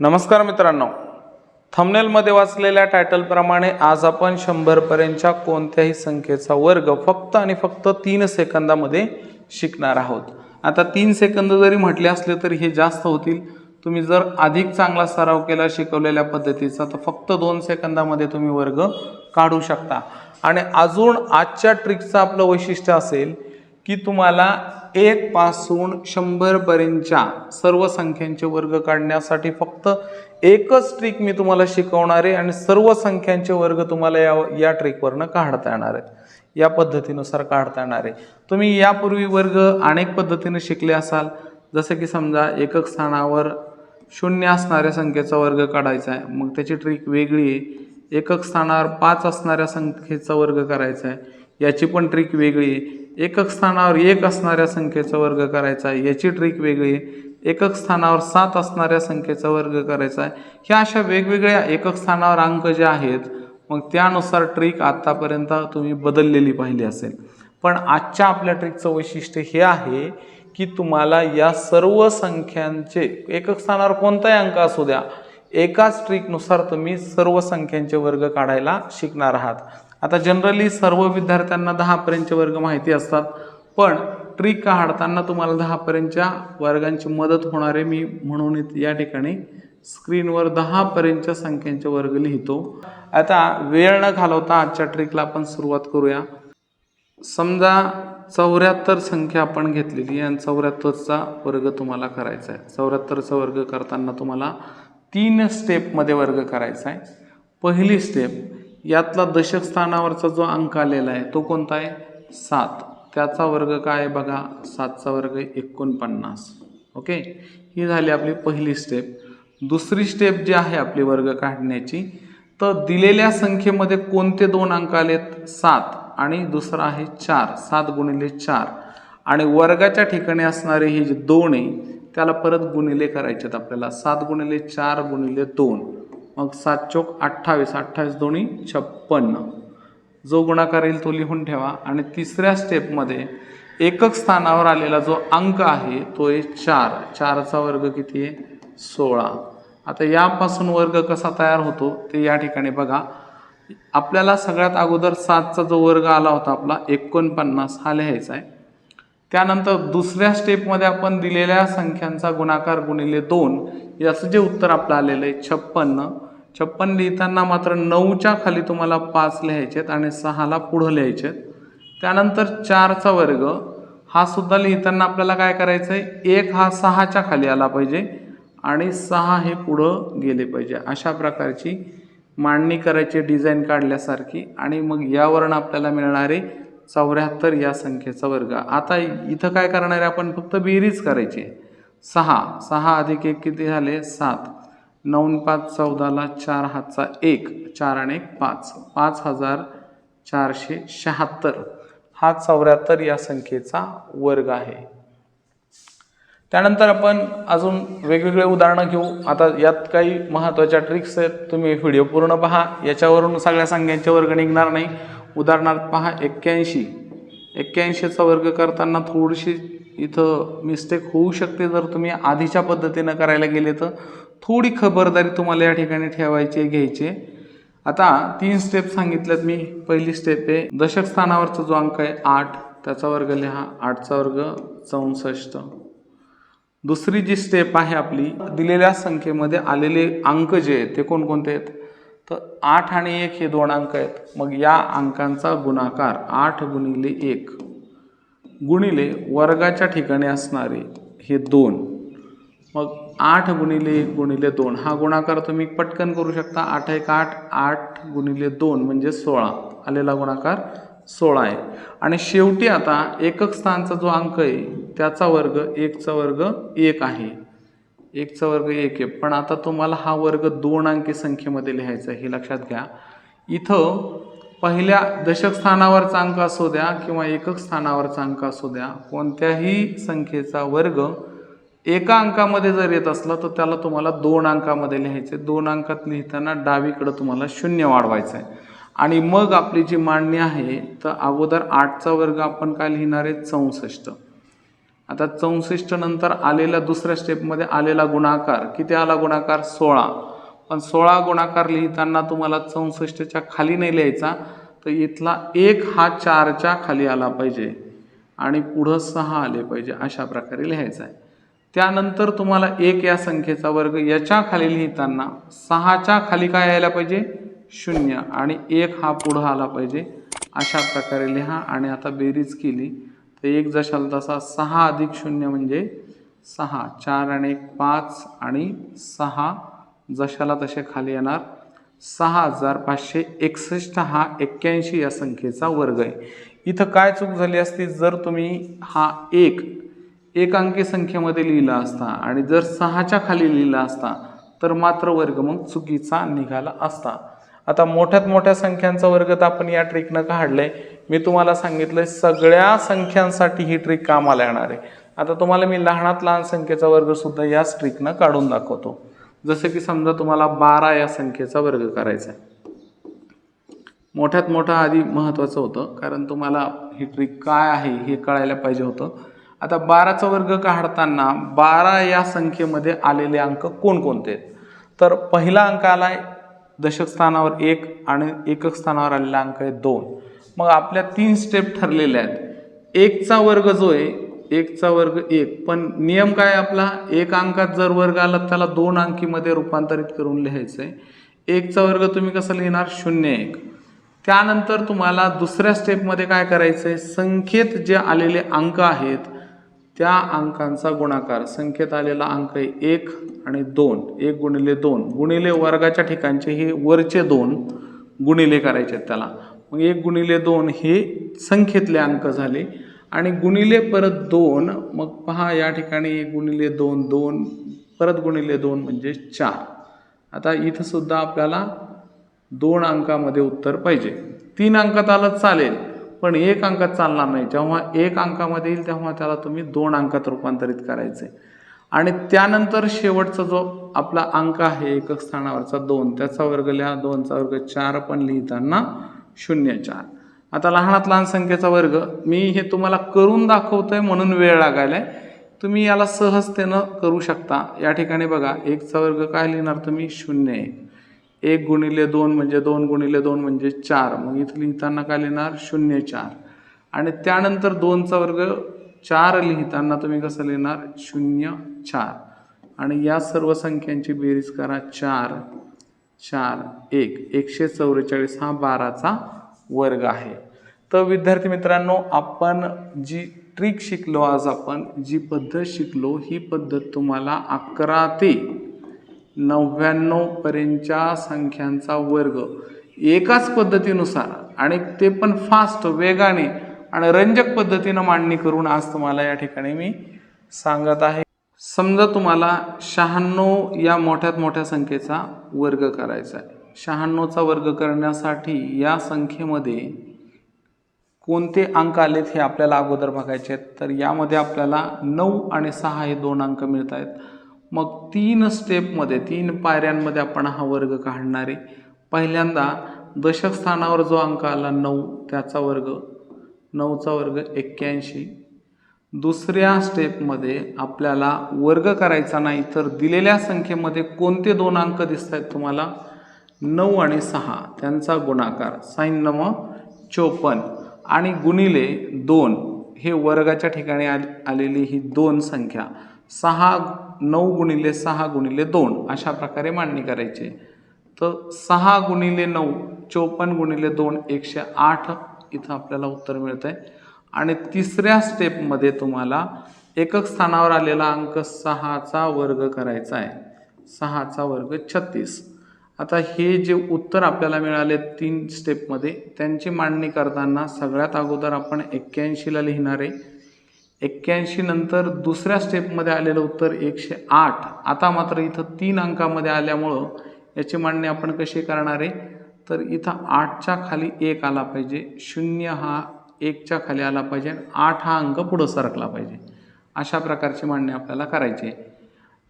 नमस्कार मित्रांनो. थंबनेलमध्ये वाचलेल्या टायटलप्रमाणे आज आपण शंभरपर्यंतच्या कोणत्याही संख्येचा वर्ग फक्त आणि फक्त तीन सेकंदामध्ये शिकणार आहोत. आता तीन सेकंद जरी म्हटले असले तरी हे जास्त होतील. तुम्ही जर अधिक चांगला सराव केला शिकवलेल्या पद्धतीचा तर फक्त दोन सेकंदामध्ये तुम्ही वर्ग काढू शकता. आणि अजून आजच्या ट्रिकचं आपलं वैशिष्ट्य असेल की तुम्हाला एक पासून शंभरपर्यंतच्या सर्व संख्यांचे वर्ग काढण्यासाठी फक्त एकच ट्रिक मी तुम्हाला शिकवणार आहे आणि सर्व संख्यांचे वर्ग तुम्हाला या या ट्रिकवरनं काढता येणार आहेत. या पद्धतीनुसार काढता येणार आहे. तुम्ही यापूर्वी वर्ग अनेक पद्धतीने शिकले असाल. जसं की समजा एकक स्थानावर शून्य असणाऱ्या संख्येचा वर्ग काढायचा आहे. मग त्याची ट्रिक वेगळी आहे. एकक स्थानावर पाच असणाऱ्या संख्येचा वर्ग करायचा आहे. याची पण ट्रिक वेगळी आहे. एकक स्थानावर एक असणाऱ्या संख्येचा वर्ग करायचा आहे. याची ट्रिक वेगळी एकक स्थानावर सात असणाऱ्या संख्येचा वर्ग करायचा आहे. ह्या अशा वेगवेगळ्या एकक स्थानावर अंक जे आहेत मग त्यानुसार ट्रिक आत्तापर्यंत तुम्ही बदललेली पाहिली असेल. पण आजच्या आपल्या ट्रिकचं वैशिष्ट्य हे आहे की तुम्हाला या सर्व संख्यांचे एकक स्थानावर कोणताही अंक असू द्या एकाच ट्रिकनुसार तुम्ही सर्व संख्यांचे वर्ग काढायला शिकणार आहात. आता जनरली सर्व विद्यार्थ्यांना दहापर्यंतचे वर्ग माहिती असतात. पण ट्रिक काढताना तुम्हाला दहापर्यंतच्या वर्गांची मदत होणारे मी म्हणून या ठिकाणी स्क्रीनवर दहापर्यंतच्या संख्यांचे वर्ग लिहितो. आता वेळ न घालवता आजच्या ट्रिकला आपण सुरुवात करूया. समजा चौऱ्याहत्तर संख्या आपण घेतलेली आणि चौऱ्याहत्तरचा वर्ग तुम्हाला करायचा आहे. चौऱ्याहत्तरचा वर्ग करताना तुम्हाला तीन स्टेपमध्ये वर्ग करायचा आहे. पहिली स्टेप यातला दशक स्थानावरचा जो अंक आलेला आहे तो कोणता आहे? सात. त्याचा वर्ग काय आहे बघा? सातचा वर्ग आहे एकोणपन्नास. ओके? ही झाली आपली पहिली स्टेप दुसरी स्टेप जी आहे आपली वर्ग काढण्याची तर दिलेल्या संख्येमध्ये कोणते दोन अंक आलेत? सात. आणि दुसरा आहे चार. सात गुणिले चार. आणि वर्गाच्या ठिकाणी असणारे हे जे दोन आहे त्याला परत गुणिले करायचे आहेत आपल्याला. सात गुणिले चार गुणिले दोन. मग सात चोक अठ्ठावीस अठ्ठावीस दोन्ही छप्पन्न. जो गुणाकार येईल तो लिहून ठेवा. आणि तिसऱ्या स्टेपमध्ये एकक स्थानावर आलेला जो अंक आहे तो आहे चार. चारचा वर्ग किती आहे? सोळा. आता यापासून वर्ग कसा तयार होतो ते या ठिकाणी बघा. आपल्याला सगळ्यात अगोदर सातचा जो वर्ग आला होता आपला एकोणपन्नास हा लिहायचा आहे. त्यानंतर दुसऱ्या स्टेपमध्ये आपण दिलेल्या संख्यांचा गुणाकार गुणिले दोन याचं जे उत्तर आपलं आलेलं आहे छप्पन्न. छप्पन लिहिताना मात्र नऊच्या खाली तुम्हाला पाच लिहायचे आहेत आणि सहाला पुढं लिहायचेत. आहेत त्यानंतर चारचा वर्ग हा सुद्धा लिहिताना आपल्याला काय करायचं आहे एक हा सहाच्या खाली आला पाहिजे आणि सहा हे पुढं गेले पाहिजे. अशा प्रकारची मांडणी करायची डिझाईन काढल्यासारखी. आणि मग यावरून आपल्याला मिळणारे चौऱ्याहत्तर या संख्येचा वर्ग. आता इथं काय करणार आहे आपण? फक्त बेरीज करायची आहे. सहा. सहा अधिक एक किती झाले? सात. नऊ पाच चौदाला चार हातचा एक चार आणि एक पाच. पाच हजार चारशे शहात्तर. हा चौऱ्याहत्तर या संख्येचा वर्ग आहे. त्यानंतर आपण अजून वेगवेगळे उदाहरणं घेऊ. आता यात काही महत्त्वाच्या ट्रिक्स आहेत. तुम्ही व्हिडिओ पूर्ण पहा. याच्यावरून सगळ्या संख्यांचे वर्ग निघणार नाही. उदाहरणार्थ पहा एक्क्याऐंशी. एक्क्याऐंशीचा वर्ग करताना थोडीशी इथं मिस्टेक होऊ शकते जर तुम्ही आधीच्या पद्धतीनं करायला गेले तर. थोडी खबरदारी तुम्हाला या ठिकाणी ठेवायची आहे, घ्यायची. आता तीन स्टेप सांगितल्यात मी. पहिली स्टेप आहे दशक स्थानावरचा जो अंक आहे आठ. त्याचा वर्ग लिहा. आठचा वर्ग चौसष्ट. दुसरी जी स्टेप आहे आपली दिलेल्या संख्येमध्ये आलेले अंक जे आहेत ते कोणकोणते आहेत? तर आठ आणि एक हे दोन अंक आहेत. मग या अंकांचा गुणाकार आठ गुणिले एक. गुणिले वर्गाच्या ठिकाणी असणारे हे दोन. मग आठ गुणिले एक गुणिले दोन. हा गुणाकार तुम्ही पटकन करू शकता. आठ एक आठ आठ गुणिले दोन म्हणजे सोळा. आलेला गुणाकार सोळा आहे. आणि शेवटी आता एकक स्थानचा जो अंक आहे त्याचा वर्ग एकचा वर्ग एक आहे. एकचा वर्ग एक आहे. पण आता तुम्हाला हा वर्ग दोन अंकी संख्येमध्ये लिहायचा आहे. हे लक्षात घ्या. इथं पहिल्या दशक स्थानावरचा अंक असू द्या किंवा एकक स्थानावरचा अंक असू द्या कोणत्याही संख्येचा वर्ग एका अंकामध्ये जर येत असला तर त्याला तुम्हाला दोन अंकामध्ये लिहायचे. दोन अंकात लिहिताना डावीकडं तुम्हाला शून्य वाढवायचं आहे आणि मग आपली जी मांडणी आहे तर अगोदर आठचा वर्ग आपण काय लिहिणार आहे? चौसष्ट. आता चौसष्ट नंतर आलेल्या दुसऱ्या स्टेपमध्ये आलेला गुणाकार. किती आला गुणाकार? सोळा. पण सोळा गुणाकार लिहिताना तुम्हाला चौसष्टच्या खाली नाही लिहायचा तर इथला एक हा चारच्या खाली आला पाहिजे. आणि पुढं सहा आले पाहिजे. अशा प्रकारे लिहायचा आहे त्यानंतर तुम्हाला एक या संख्येचा वर्ग याच्या खाली लिहिताना सहाच्या खाली काय यायला पाहिजे? शून्य. आणि एक हा पुढं आला पाहिजे. अशा प्रकारे लिहा. आणि आता बेरीज केली. तर एक जशाला तसा सहा अधिक शून्य म्हणजे सहा. चार आणि एक पाच आणि सहा जशाला तसे खाली येणार. सहा हजार पाचशे एकसष्ट हा एक्क्याऐंशी या संख्येचा वर्ग आहे. इथं काय चूक झाली असती? जर तुम्ही हा एक एक अंकी संख्येमध्ये लिहिला असता आणि जर सहाच्या खाली लिहिला असता तर मात्र वर्ग मग चुकीचा निघाला असता. आता मोठ्यात मोठ्या संख्यांचा वर्ग तर आपण या ट्रिकनं काढलंय. मी तुम्हाला सांगितलंय सगळ्या संख्यांसाठी ही ट्रिक कामाला येणार आहे. आता तुम्हाला मी लहानात लहान संख्येचा वर्ग सुद्धा याच ट्रिकनं काढून दाखवतो. जसं की समजा तुम्हाला बारा या संख्येचा वर्ग करायचा आहे. मोठ्यात मोठं आधी महत्त्वाचं होतं कारण तुम्हाला ही ट्रिक काय आहे हे कळायला पाहिजे होतं. आता बाराचा वर्ग काढताना बारा या संख्येमध्ये आलेले अंक कोणकोणते आहेत? तर पहिला अंक आला आहे दशक स्थानावर एक आणि एकक स्थानावर आलेला अंक आहे दोन. मग आपल्या तीन स्टेप ठरलेल्या आहेत. एकचा वर्ग जो आहे एकचा वर्ग एक. पण नियम काय आपला? एक अंकात जर वर्ग आला त्याला दोन अंकीमध्ये रूपांतरित करून लिहायचं आहे एकचा वर्ग तुम्ही कसं लिहिणार? शून्य एक. त्यानंतर तुम्हाला दुसऱ्या स्टेपमध्ये काय करायचं आहे संख्येत जे आलेले अंक आहेत त्या अंकांचा गुणाकार संख्येत आलेला अंक आहे एक आणि दोन. एक गुणिले दोन. गुणिले वर्गाच्या ठिकाणचे हे वरचे दोन गुणिले करायचे आहेत त्याला. मग एक गुणिले दोन हे संख्येतले अंक झाले. आणि गुणिले परत दोन मग पहा या ठिकाणी एक गुणिले दोन दोन परत गुणिले दोन म्हणजे चार. आता इथंसुद्धा आपल्याला दोन अंकामध्ये उत्तर पाहिजे. तीन अंकात आलं चालेल. पण एक अंक चालणार नाही. जेव्हा एक अंकामध्ये येईल तेव्हा त्याला तुम्ही दोन अंकात रूपांतरित करायचे आणि त्यानंतर शेवटचा जो आपला अंक आहे एकक स्थानावरचा दोन त्याचा वर्ग लिहा. दोनचा वर्ग चार पण लिहिताना शून्य चार. आता लहानात लहान संख्येचा वर्ग. मी हे तुम्हाला करून दाखवतोय म्हणून वेळ लागायलाय. तुम्ही याला सहजतेनं करू शकता. या ठिकाणी बघा एकचा वर्ग काय लिहिणार तुम्ही? शून्य एक. एक गुणिले दोन म्हणजे दोन गुणिले दोन म्हणजे चार. मग इथं लिहिताना काय लिहिणार? शून्य चार. आणि त्यानंतर दोनचा वर्ग चार लिहिताना तुम्ही कसं लिहिणार? शून्य चार. आणि या सर्व संख्यांची बेरीज करा. चार चार एक. एकशे चौवेचाळीस हा बाराचा वर्ग आहे. तर विद्यार्थी मित्रांनो आपण जी ट्रिक शिकलो आज आपण जी पद्धत शिकलो ही पद्धत तुम्हाला अकरा ते नव्याण्णवपर्यंतच्या संख्यांचा वर्ग. एकाच पद्धतीनुसार आणि ते पण फास्ट वेगाने आणि रंजक पद्धतीनं मांडणी करून आज तुम्हाला या ठिकाणी मी सांगत आहे. समजा तुम्हाला शहाण्णव या मोठ्यात मोठ्या संख्येचा वर्ग करायचा आहे. शहाण्णवचा वर्ग करण्यासाठी या संख्येमध्ये कोणते अंक आलेत हे आपल्याला अगोदर बघायचे आहेत. तर यामध्ये आपल्याला नऊ आणि सहा हे दोन अंक मिळत आहेत मग तीन स्टेपमध्ये तीन पायऱ्यांमध्ये आपण हा वर्ग काढणार आहे. पहिल्यांदा दशक स्थानावर जो अंक आला नऊ त्याचा वर्ग नऊचा वर्ग एक्क्याऐंशी. दुसऱ्या स्टेपमध्ये आपल्याला वर्ग करायचा नाही तर दिलेल्या संख्येमध्ये कोणते दोन अंक दिसत आहेत तुम्हाला? नऊ आणि सहा त्यांचा गुणाकार साईन नम चोपन्न. आणि गुणिले दोन हे वर्गाच्या ठिकाणी आलेली ही दोन संख्या. सहा नऊ गुणिले सहा गुणिले दोन अशा प्रकारे मांडणी करायची. तर सहा गुणिले नऊ चोपन्न गुणिले दोन एकशे आठ इथं आपल्याला उत्तर मिळतं आहे आणि तिसऱ्या स्टेपमध्ये तुम्हाला एकक स्थानावर आलेला अंक सहाचा वर्ग करायचा आहे. सहाचा वर्ग छत्तीस. आता हे जे उत्तर आपल्याला मिळाले तीन स्टेपमध्ये त्यांची मांडणी करताना सगळ्यात अगोदर आपण एक्क्याऐंशीला लिहिणार आहे. एक्क्याऐंशी नंतर दुसऱ्या स्टेपमध्ये आलेलं उत्तर एकशे आठ. आता मात्र इथं तीन अंकामध्ये आल्यामुळं याची मांडणी आपण कशी करणार आहे? तर इथं आठच्या खाली एक आला पाहिजे शून्य हा एकच्या खाली आला पाहिजे आणि आठ हा अंक पुढं सरकला पाहिजे. अशा प्रकारची मांडणी आपल्याला करायची आहे.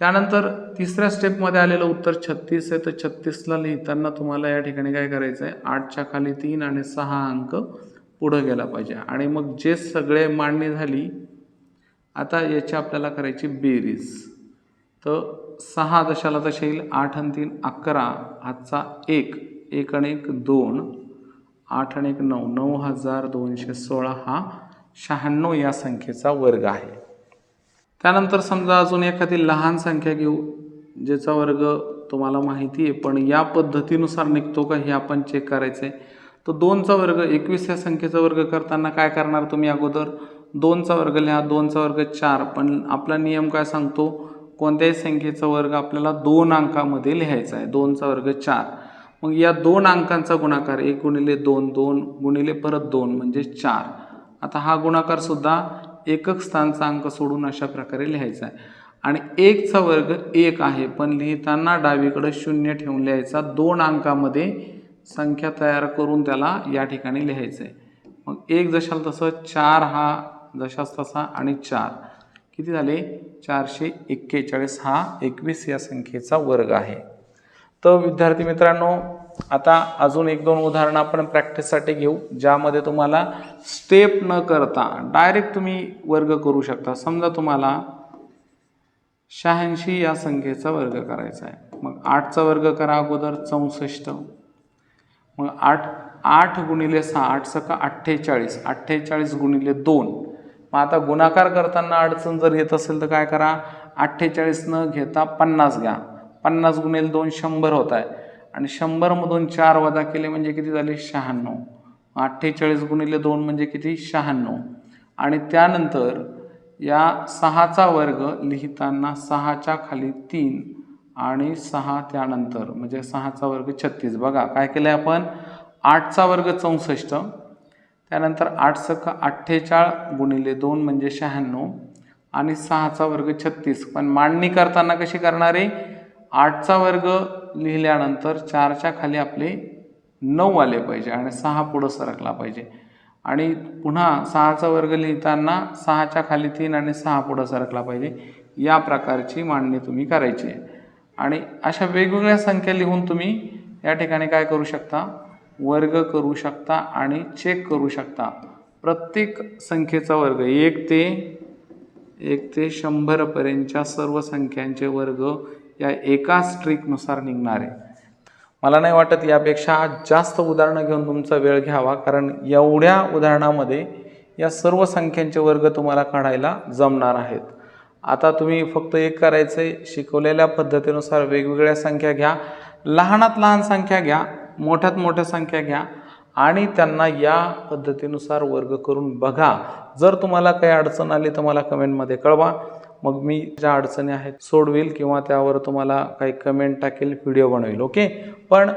त्यानंतर तिसऱ्या स्टेपमध्ये आलेलं उत्तर छत्तीस आहे. तर छत्तीसला लिहिताना तुम्हाला या ठिकाणी काय करायचं आहे आठच्या खाली तीन आणि सहा अंक पुढं गेला पाहिजे. आणि मग जे सगळे मांडणी झाली आता याची आपल्याला करायची बेरीज. तर सहा दशाला तसे येईल आठ आणि तीन अकरा हातचा एक एक आणि एक दोन आठ आणि एक नऊ नऊ हजार दोनशे सोळा हा शहाण्णव या संख्येचा वर्ग आहे. त्यानंतर समजा अजून एखादी लहान संख्या घेऊ ज्याचा वर्ग तुम्हाला माहिती आहे पण या पद्धतीनुसार निघतो का हे आपण चेक करायचं आहे तर दोनचा वर्ग एकवीस या संख्येचा वर्ग करताना काय करणार तुम्ही अगोदर? दोनचा वर्ग लिहा दोनचा वर्ग चार. पण आपला नियम काय सांगतो? कोणत्याही संख्येचा वर्ग आपल्याला दोन अंकामध्ये लिहायचा आहे. दोनचा वर्ग चार. मग या दोन अंकांचा गुणाकार एक गुणिले दोन दोन गुणिले परत दोन म्हणजे चार. आता हा गुणाकारसुद्धा एकक स्थानचा अंक सोडून अशा प्रकारे लिहायचा आहे. आणि एकचा वर्ग एक आहे. पण लिहिताना डावीकडं शून्य ठेवून लिहायचा. दोन अंकामध्ये संख्या तयार करून त्याला या ठिकाणी लिहायचं आहे. मग एक जशाल तसं चार हा जशास तसा आणि चार. किती झाले? चारशे एक्केचाळीस हा एकवीस या संख्येचा वर्ग आहे. तर विद्यार्थी मित्रांनो आता अजून एक दोन उदाहरणं आपण प्रॅक्टिससाठी घेऊ ज्यामध्ये तुम्हाला स्टेप न करता डायरेक्ट तुम्ही वर्ग करू शकता. समजा तुम्हाला शहाऐंशी या संख्येचा वर्ग करायचा आहे. मग आठचा वर्ग करा अगोदर चौसष्ट. मग आठ आठ गुणिले सहा आठ सका अठ्ठेचाळीस. अठ्ठेचाळीस गुणिले दोन. मग आता गुणाकार करताना अडचण जर येत असेल तर काय करा? अठ्ठेचाळीस न घेता पन्नास घ्या. पन्नास गुणेल दोन शंभर होत आहे. आणि शंभरमधून चार वजा केले म्हणजे किती झाले? शहाण्णव. अठ्ठेचाळीस गुणिले दोन म्हणजे किती? शहाण्णव. आणि त्यानंतर या सहाचा वर्ग लिहिताना सहाच्या खाली तीन आणि सहा त्यानंतर म्हणजे सहाचा वर्ग छत्तीस. बघा काय केलं आहे आपण? आठचा वर्ग चौसष्ट. त्यानंतर आठ सख अठ्ठेचाळ गुणिले दोन म्हणजे शहाण्णव आणि सहाचा वर्ग छत्तीस. पण मांडणी करताना कशी करणार? आहे आठचा वर्ग लिहिल्यानंतर चारच्या खाली आपले नऊ आले पाहिजे आणि सहा पुढं सरकला पाहिजे. आणि पुन्हा सहाचा वर्ग लिहिताना सहाच्या खाली तीन आणि सहा पुढं सरकला पाहिजे. या प्रकारची मांडणी तुम्ही करायची आहे. आणि अशा वेगवेगळ्या संख्या लिहून तुम्ही या ठिकाणी काय करू शकता? वर्ग करू शकता आणि चेक करू शकता. प्रत्येक संख्येचा वर्ग एक ते एक ते शंभरपर्यंतच्या सर्व संख्यांचे वर्ग या एकाच ट्रिकनुसार निघणार. आहे मला नाही वाटत यापेक्षा जास्त उदाहरणं घेऊन तुमचा वेळ घ्यावा कारण एवढ्या उदाहरणामध्ये या सर्व संख्यांचे वर्ग तुम्हाला काढायला जमणार आहेत. आता तुम्ही फक्त एक करायचं आहे शिकवलेल्या पद्धतीनुसार वेगवेगळ्या संख्या घ्या. लहानात लहान संख्या घ्या मोठ्यात मोठ्या संख्या घ्या आणि त्यांना या पद्धतीनुसार वर्ग करून बघा. जर तुम्हाला काही अडचण आली तर मला कमेंटमध्ये कळवा. मग मी ज्या अडचणी आहेत सोडवेल किंवा त्यावर तुम्हाला काही कमेंट टाकेल व्हिडिओ बनवेल ओके? पण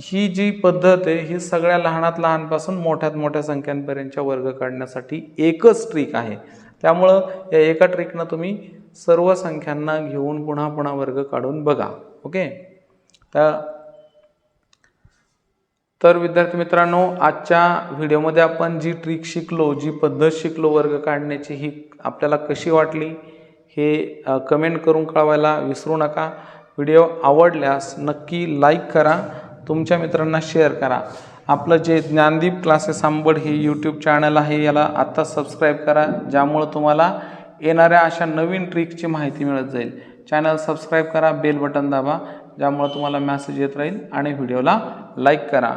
ही जी पद्धत आहे ही सगळ्या लहानात लहानपासून मोठ्यात मोठ्या संख्यांपर्यंतच्या वर्ग काढण्यासाठी एकच ट्रिक आहे. त्यामुळं या एका ट्रिकनं तुम्ही सर्व संख्यांना घेऊन पुन्हा पुन्हा वर्ग काढून बघा ओके? तर तर विद्यार्थी मित्रांनो आजच्या व्हिडिओमध्ये आपण जी ट्रिक शिकलो जी पद्धत शिकलो वर्ग काढण्याची ही आपल्याला कशी वाटली हे कमेंट करून कळवायला विसरू नका. व्हिडिओ आवडल्यास नक्की लाईक करा तुमच्या मित्रांना शेअर करा. आपलं जे ज्ञानदीप क्लासेस आंबड हे यूट्यूब चॅनल आहे याला आत्ता सबस्क्राईब करा ज्यामुळं तुम्हाला येणाऱ्या अशा नवीन ट्रिकची माहिती मिळत जाईल. चॅनल सबस्क्राईब करा बेल बटन दाबा ज्यामुळं तुम्हाला मॅसेज येत राहील आणि व्हिडिओला लाईक करा.